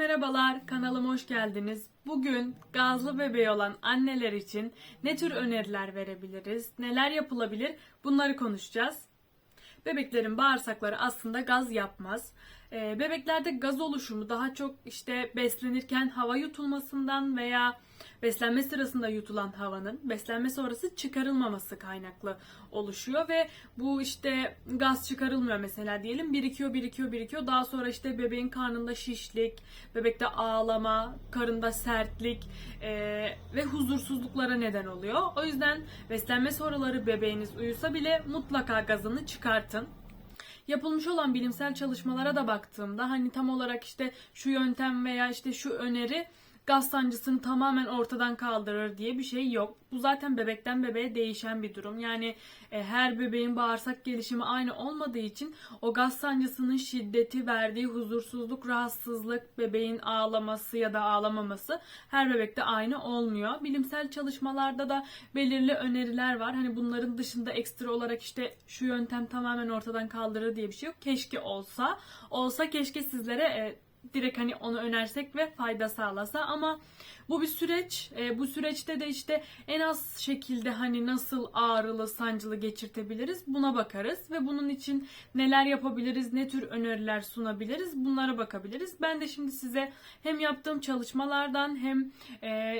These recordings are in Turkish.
Merhabalar, kanalıma hoş geldiniz. Bugün gazlı bebeği olan anneler için ne tür öneriler verebiliriz, neler yapılabilir bunları konuşacağız. Bebeklerin bağırsakları aslında gaz yapmaz. Ee, bebeklerde gaz oluşumu daha çok işte beslenirken hava yutulmasından veya beslenme sırasında yutulan havanın beslenme sonrası çıkarılmaması kaynaklı oluşuyor ve bu işte gaz çıkarılmıyor mesela diyelim. Birikiyor birikiyor birikiyor. Daha sonra işte bebeğin karnında şişlik, bebekte ağlama, karında sertlik e, ve huzursuzluklara neden oluyor. O yüzden beslenme sonraları bebeğiniz uyusa bile mutlaka gazını çıkartın yapılmış olan bilimsel çalışmalara da baktığımda hani tam olarak işte şu yöntem veya işte şu öneri gaz sancısını tamamen ortadan kaldırır diye bir şey yok. Bu zaten bebekten bebeğe değişen bir durum. Yani e, her bebeğin bağırsak gelişimi aynı olmadığı için o gaz sancısının şiddeti, verdiği huzursuzluk, rahatsızlık, bebeğin ağlaması ya da ağlamaması her bebekte aynı olmuyor. Bilimsel çalışmalarda da belirli öneriler var. Hani bunların dışında ekstra olarak işte şu yöntem tamamen ortadan kaldırır diye bir şey yok. Keşke olsa. Olsa keşke sizlere e, direkt hani onu önersek ve fayda sağlasa ama bu bir süreç. E, bu süreçte de işte en az şekilde hani nasıl ağrılı, sancılı geçirtebiliriz buna bakarız ve bunun için neler yapabiliriz, ne tür öneriler sunabiliriz bunlara bakabiliriz. Ben de şimdi size hem yaptığım çalışmalardan hem e,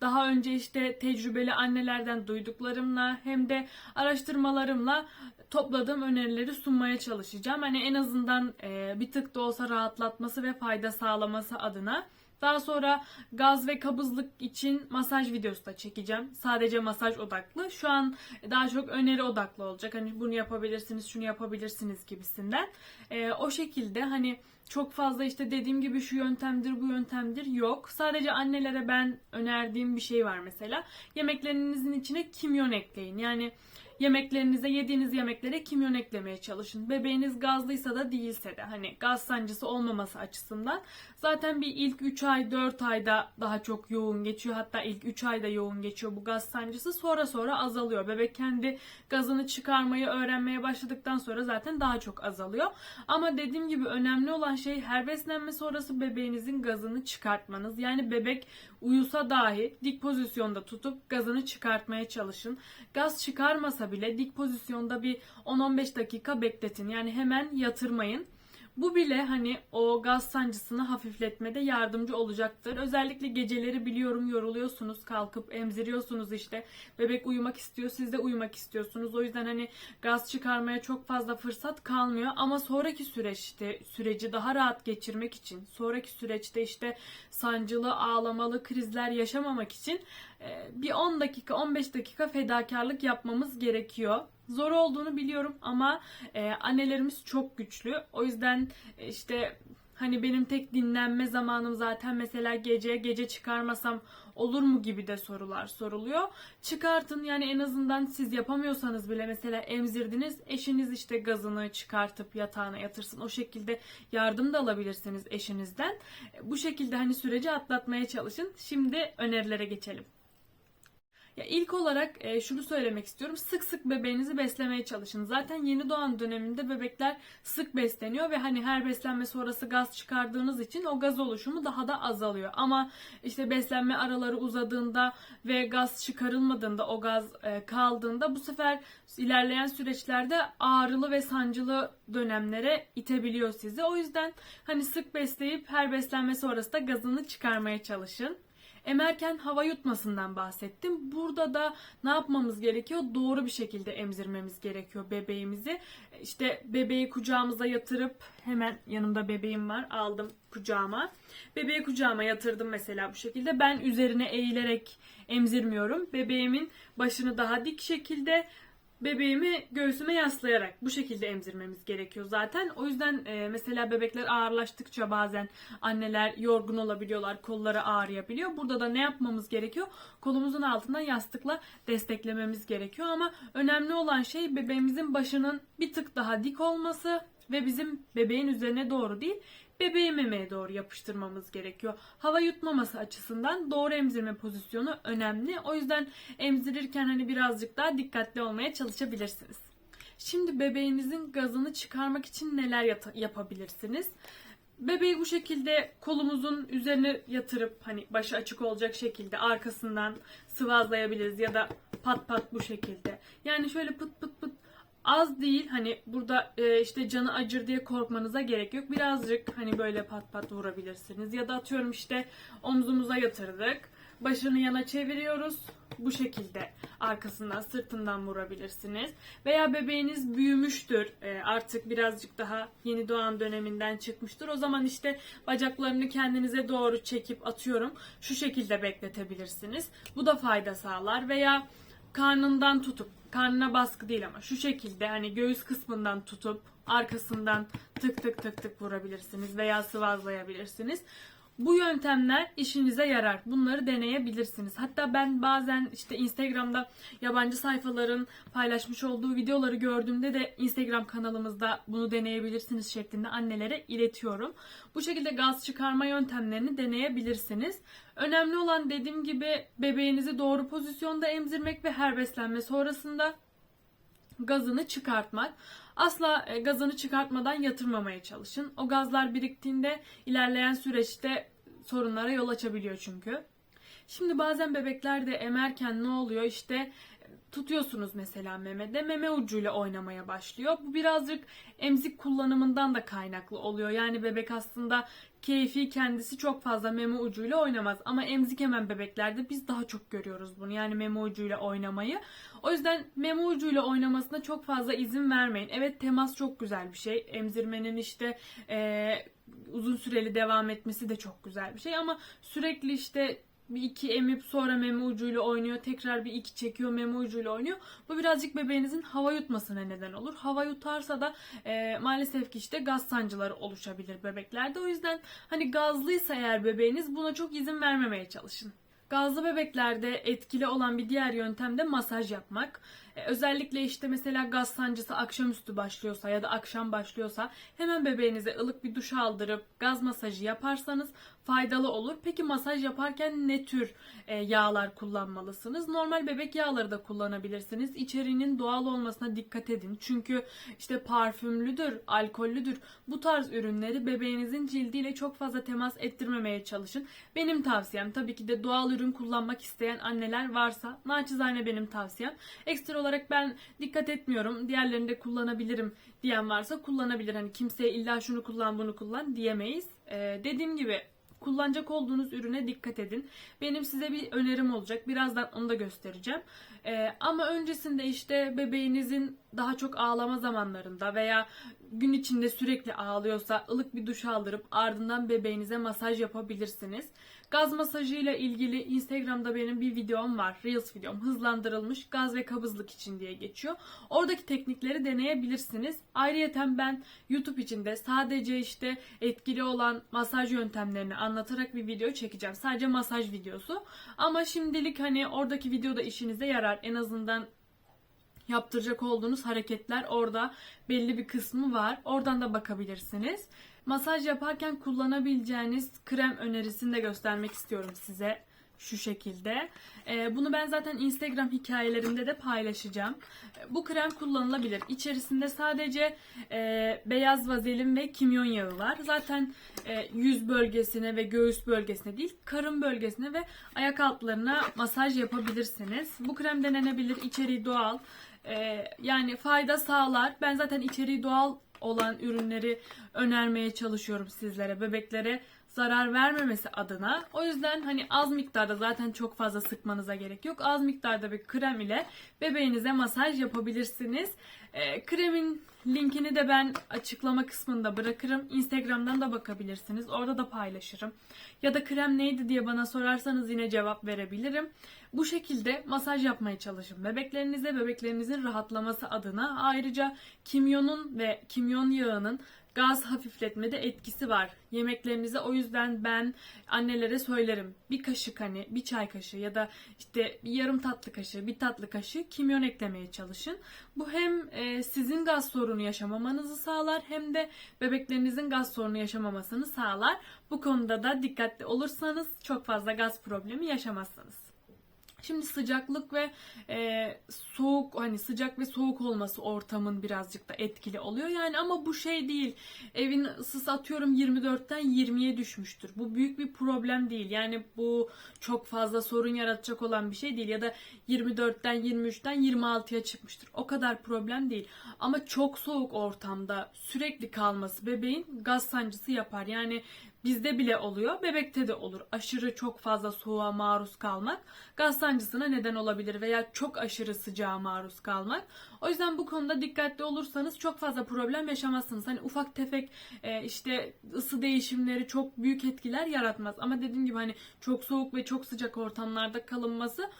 daha önce işte tecrübeli annelerden duyduklarımla hem de araştırmalarımla topladığım önerileri sunmaya çalışacağım. Hani en azından e, bir tık da olsa rahatlatması ve fayda sağlaması adına. Daha sonra gaz ve kabızlık için masaj videosu da çekeceğim. Sadece masaj odaklı. Şu an daha çok öneri odaklı olacak. Hani bunu yapabilirsiniz, şunu yapabilirsiniz gibisinden. E, o şekilde hani çok fazla işte dediğim gibi şu yöntemdir, bu yöntemdir yok. Sadece annelere ben önerdiğim bir şey var mesela. Yemeklerinizin içine kimyon ekleyin. Yani yemeklerinize, yediğiniz yemeklere kimyon eklemeye çalışın. Bebeğiniz gazlıysa da değilse de hani gaz sancısı olmaması açısından. Zaten bir ilk 3 ay 4 ayda daha çok yoğun geçiyor. Hatta ilk 3 ayda yoğun geçiyor bu gaz sancısı. Sonra sonra azalıyor. Bebek kendi gazını çıkarmayı öğrenmeye başladıktan sonra zaten daha çok azalıyor. Ama dediğim gibi önemli olan şey her beslenme sonrası bebeğinizin gazını çıkartmanız. Yani bebek uyusa dahi dik pozisyonda tutup gazını çıkartmaya çalışın. Gaz çıkarmasa bile dik pozisyonda bir 10-15 dakika bekletin. Yani hemen yatırmayın. Bu bile hani o gaz sancısını hafifletmede yardımcı olacaktır. Özellikle geceleri biliyorum yoruluyorsunuz, kalkıp emziriyorsunuz işte. Bebek uyumak istiyor, siz de uyumak istiyorsunuz. O yüzden hani gaz çıkarmaya çok fazla fırsat kalmıyor. Ama sonraki süreçte süreci daha rahat geçirmek için, sonraki süreçte işte sancılı, ağlamalı krizler yaşamamak için bir 10 dakika, 15 dakika fedakarlık yapmamız gerekiyor. Zor olduğunu biliyorum ama e, annelerimiz çok güçlü. O yüzden e, işte hani benim tek dinlenme zamanım zaten mesela gece gece çıkarmasam olur mu gibi de sorular soruluyor. Çıkartın yani en azından siz yapamıyorsanız bile mesela emzirdiniz eşiniz işte gazını çıkartıp yatağına yatırsın. O şekilde yardım da alabilirsiniz eşinizden. Bu şekilde hani süreci atlatmaya çalışın. Şimdi önerilere geçelim. Ya ilk olarak e, şunu söylemek istiyorum. Sık sık bebeğinizi beslemeye çalışın. Zaten yeni doğan döneminde bebekler sık besleniyor ve hani her beslenme sonrası gaz çıkardığınız için o gaz oluşumu daha da azalıyor. Ama işte beslenme araları uzadığında ve gaz çıkarılmadığında o gaz e, kaldığında bu sefer ilerleyen süreçlerde ağrılı ve sancılı dönemlere itebiliyor sizi. O yüzden hani sık besleyip her beslenme sonrası da gazını çıkarmaya çalışın. Emerken hava yutmasından bahsettim. Burada da ne yapmamız gerekiyor? Doğru bir şekilde emzirmemiz gerekiyor bebeğimizi. İşte bebeği kucağımıza yatırıp hemen yanımda bebeğim var. Aldım kucağıma. Bebeği kucağıma yatırdım mesela bu şekilde. Ben üzerine eğilerek emzirmiyorum. Bebeğimin başını daha dik şekilde bebeğimi göğsüme yaslayarak bu şekilde emzirmemiz gerekiyor zaten. O yüzden e, mesela bebekler ağırlaştıkça bazen anneler yorgun olabiliyorlar, kolları ağrıyabiliyor. Burada da ne yapmamız gerekiyor? Kolumuzun altından yastıkla desteklememiz gerekiyor ama önemli olan şey bebeğimizin başının bir tık daha dik olması ve bizim bebeğin üzerine doğru değil, bebeği memeye doğru yapıştırmamız gerekiyor. Hava yutmaması açısından doğru emzirme pozisyonu önemli. O yüzden emzirirken hani birazcık daha dikkatli olmaya çalışabilirsiniz. Şimdi bebeğinizin gazını çıkarmak için neler yapabilirsiniz? Bebeği bu şekilde kolumuzun üzerine yatırıp hani başı açık olacak şekilde arkasından sıvazlayabiliriz ya da pat pat bu şekilde. Yani şöyle pıt pıt pıt az değil hani burada e, işte canı acır diye korkmanıza gerek yok. Birazcık hani böyle pat pat vurabilirsiniz ya da atıyorum işte omzumuza yatırdık. Başını yana çeviriyoruz. Bu şekilde arkasından sırtından vurabilirsiniz. Veya bebeğiniz büyümüştür. e, artık birazcık daha yeni doğan döneminden çıkmıştır. O zaman işte bacaklarını kendinize doğru çekip atıyorum. Şu şekilde bekletebilirsiniz. Bu da fayda sağlar. Veya karnından tutup karnına baskı değil ama şu şekilde hani göğüs kısmından tutup arkasından tık tık tık tık vurabilirsiniz veya sıvazlayabilirsiniz. Bu yöntemler işinize yarar. Bunları deneyebilirsiniz. Hatta ben bazen işte Instagram'da yabancı sayfaların paylaşmış olduğu videoları gördüğümde de Instagram kanalımızda bunu deneyebilirsiniz şeklinde annelere iletiyorum. Bu şekilde gaz çıkarma yöntemlerini deneyebilirsiniz. Önemli olan dediğim gibi bebeğinizi doğru pozisyonda emzirmek ve her beslenme sonrasında gazını çıkartmak. Asla e, gazını çıkartmadan yatırmamaya çalışın. O gazlar biriktiğinde ilerleyen süreçte sorunlara yol açabiliyor çünkü. Şimdi bazen bebeklerde emerken ne oluyor işte tutuyorsunuz mesela memede meme ucuyla oynamaya başlıyor. Bu birazcık emzik kullanımından da kaynaklı oluyor. Yani bebek aslında keyfi kendisi çok fazla meme ucuyla oynamaz. Ama emzik hemen bebeklerde biz daha çok görüyoruz bunu. Yani meme ucuyla oynamayı. O yüzden meme ucuyla oynamasına çok fazla izin vermeyin. Evet temas çok güzel bir şey. Emzirmenin işte eee, uzun süreli devam etmesi de çok güzel bir şey. Ama sürekli işte bir iki emip sonra meme ucuyla oynuyor. Tekrar bir iki çekiyor meme ucuyla oynuyor. Bu birazcık bebeğinizin hava yutmasına neden olur. Hava yutarsa da e, maalesef ki işte gaz sancıları oluşabilir bebeklerde. O yüzden hani gazlıysa eğer bebeğiniz buna çok izin vermemeye çalışın. Gazlı bebeklerde etkili olan bir diğer yöntem de masaj yapmak. E, özellikle işte mesela gaz sancısı akşamüstü başlıyorsa ya da akşam başlıyorsa hemen bebeğinize ılık bir duş aldırıp gaz masajı yaparsanız faydalı olur. Peki masaj yaparken ne tür e, yağlar kullanmalısınız? Normal bebek yağları da kullanabilirsiniz. İçeriğinin doğal olmasına dikkat edin. Çünkü işte parfümlüdür, alkollüdür. Bu tarz ürünleri bebeğinizin cildiyle çok fazla temas ettirmemeye çalışın. Benim tavsiyem tabii ki de doğal ürün kullanmak isteyen anneler varsa naçizane benim tavsiyem. Ekstra olarak ben dikkat etmiyorum. Diğerlerini de kullanabilirim diyen varsa kullanabilir. Hani kimseye illa şunu kullan bunu kullan diyemeyiz. Ee, dediğim gibi kullanacak olduğunuz ürüne dikkat edin. Benim size bir önerim olacak. Birazdan onu da göstereceğim. Ee, ama öncesinde işte bebeğinizin daha çok ağlama zamanlarında veya gün içinde sürekli ağlıyorsa ılık bir duş aldırıp ardından bebeğinize masaj yapabilirsiniz. Gaz masajıyla ilgili Instagram'da benim bir videom var. Reels videom. Hızlandırılmış gaz ve kabızlık için diye geçiyor. Oradaki teknikleri deneyebilirsiniz. Ayrıyeten ben YouTube için de sadece işte etkili olan masaj yöntemlerini anlatarak bir video çekeceğim. Sadece masaj videosu. Ama şimdilik hani oradaki videoda işinize yarar. En azından yaptıracak olduğunuz hareketler orada belli bir kısmı var. Oradan da bakabilirsiniz. Masaj yaparken kullanabileceğiniz krem önerisini de göstermek istiyorum size şu şekilde. Ee, bunu ben zaten Instagram hikayelerimde de paylaşacağım. Ee, Bu krem kullanılabilir. İçerisinde sadece e, beyaz vazelin ve kimyon yağı var. Zaten e, yüz bölgesine ve göğüs bölgesine değil, karın bölgesine ve ayak altlarına masaj yapabilirsiniz. Bu krem denenebilir. İçeriği doğal. Ee, yani fayda sağlar. Ben zaten içeriği doğal olan ürünleri önermeye çalışıyorum sizlere, bebeklere zarar vermemesi adına. O yüzden hani az miktarda zaten çok fazla sıkmanıza gerek yok. Az miktarda bir krem ile bebeğinize masaj yapabilirsiniz. Ee, kremin linkini de ben açıklama kısmında bırakırım. Instagram'dan da bakabilirsiniz. Orada da paylaşırım. Ya da krem neydi diye bana sorarsanız yine cevap verebilirim. Bu şekilde masaj yapmaya çalışın. Bebeklerinize bebeklerinizin rahatlaması adına ayrıca kimyonun ve kimyon yağının gaz hafifletmede etkisi var. Yemeklerinize o yüzden ben annelere söylerim. Bir kaşık hani bir çay kaşığı ya da işte bir yarım tatlı kaşığı, bir tatlı kaşığı kimyon eklemeye çalışın. Bu hem e, sizin gaz sorunu yaşamamanızı sağlar hem de bebeklerinizin gaz sorunu yaşamamasını sağlar. Bu konuda da dikkatli olursanız çok fazla gaz problemi yaşamazsınız. Şimdi sıcaklık ve e, soğuk hani sıcak ve soğuk olması ortamın birazcık da etkili oluyor. Yani ama bu şey değil. Evin ısısı atıyorum 24'ten 20'ye düşmüştür. Bu büyük bir problem değil. Yani bu çok fazla sorun yaratacak olan bir şey değil. Ya da 24'ten 23'ten 26'ya çıkmıştır. O kadar problem değil. Ama çok soğuk ortamda sürekli kalması bebeğin gaz sancısı yapar. Yani Bizde bile oluyor, bebekte de olur. Aşırı çok fazla soğuğa maruz kalmak gaz sancısına neden olabilir veya çok aşırı sıcağa maruz kalmak. O yüzden bu konuda dikkatli olursanız çok fazla problem yaşamazsınız. Hani ufak tefek e, işte ısı değişimleri çok büyük etkiler yaratmaz. Ama dediğim gibi hani çok soğuk ve çok sıcak ortamlarda kalınması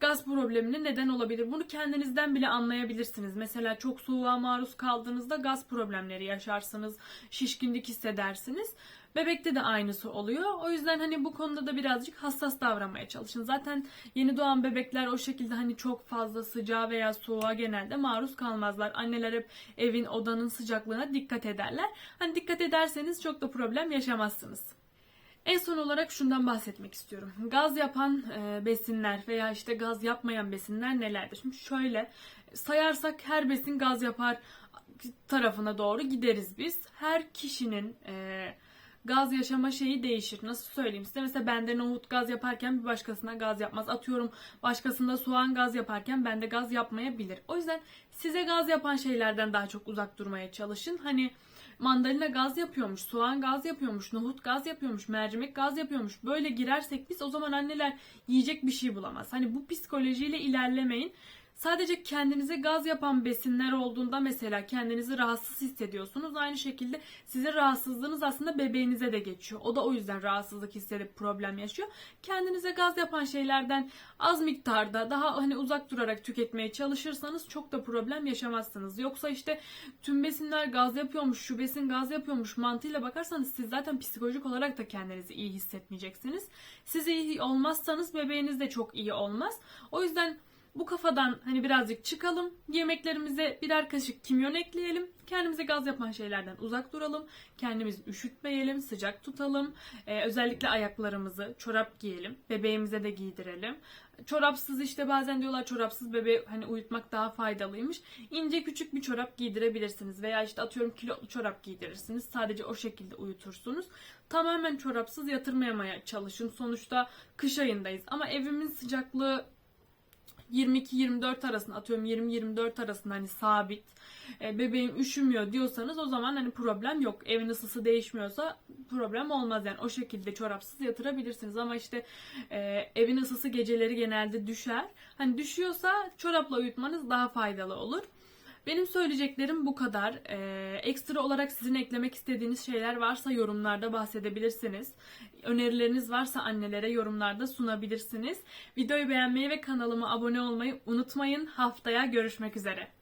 gaz problemine neden olabilir. Bunu kendinizden bile anlayabilirsiniz. Mesela çok soğuğa maruz kaldığınızda gaz problemleri yaşarsınız, şişkinlik hissedersiniz. Bebekte de aynısı oluyor. O yüzden hani bu konuda da birazcık hassas davranmaya çalışın. Zaten yeni doğan bebekler o şekilde hani çok fazla sıcağa veya soğuğa genelde maruz kalmazlar. Anneler hep evin odanın sıcaklığına dikkat ederler. Hani dikkat ederseniz çok da problem yaşamazsınız. En son olarak şundan bahsetmek istiyorum. Gaz yapan e, besinler veya işte gaz yapmayan besinler nelerdir? Şimdi şöyle sayarsak her besin gaz yapar tarafına doğru gideriz biz. Her kişinin e, gaz yaşama şeyi değişir. Nasıl söyleyeyim size? Mesela bende nohut gaz yaparken bir başkasına gaz yapmaz. Atıyorum başkasında soğan gaz yaparken bende gaz yapmayabilir. O yüzden size gaz yapan şeylerden daha çok uzak durmaya çalışın. Hani mandalina gaz yapıyormuş, soğan gaz yapıyormuş, nohut gaz yapıyormuş, mercimek gaz yapıyormuş. Böyle girersek biz o zaman anneler yiyecek bir şey bulamaz. Hani bu psikolojiyle ilerlemeyin. Sadece kendinize gaz yapan besinler olduğunda mesela kendinizi rahatsız hissediyorsunuz. Aynı şekilde sizin rahatsızlığınız aslında bebeğinize de geçiyor. O da o yüzden rahatsızlık hissedip problem yaşıyor. Kendinize gaz yapan şeylerden az miktarda daha hani uzak durarak tüketmeye çalışırsanız çok da problem yaşamazsınız. Yoksa işte tüm besinler gaz yapıyormuş, şu besin gaz yapıyormuş mantığıyla bakarsanız siz zaten psikolojik olarak da kendinizi iyi hissetmeyeceksiniz. Siz iyi olmazsanız bebeğiniz de çok iyi olmaz. O yüzden bu kafadan hani birazcık çıkalım. Yemeklerimize birer kaşık kimyon ekleyelim. Kendimize gaz yapan şeylerden uzak duralım. Kendimizi üşütmeyelim, sıcak tutalım. Ee, özellikle ayaklarımızı çorap giyelim. Bebeğimize de giydirelim. Çorapsız işte bazen diyorlar çorapsız bebeği hani uyutmak daha faydalıymış. İnce küçük bir çorap giydirebilirsiniz veya işte atıyorum kilotlu çorap giydirirsiniz. Sadece o şekilde uyutursunuz. Tamamen çorapsız yatırmamaya çalışın. Sonuçta kış ayındayız ama evimin sıcaklığı 22-24 arasında atıyorum 20-24 arasında hani sabit e, bebeğim üşümüyor diyorsanız o zaman hani problem yok. Evin ısısı değişmiyorsa problem olmaz yani o şekilde çorapsız yatırabilirsiniz ama işte e, evin ısısı geceleri genelde düşer. Hani düşüyorsa çorapla uyutmanız daha faydalı olur. Benim söyleyeceklerim bu kadar. Ee, ekstra olarak sizin eklemek istediğiniz şeyler varsa yorumlarda bahsedebilirsiniz. Önerileriniz varsa annelere yorumlarda sunabilirsiniz. Videoyu beğenmeyi ve kanalıma abone olmayı unutmayın. Haftaya görüşmek üzere.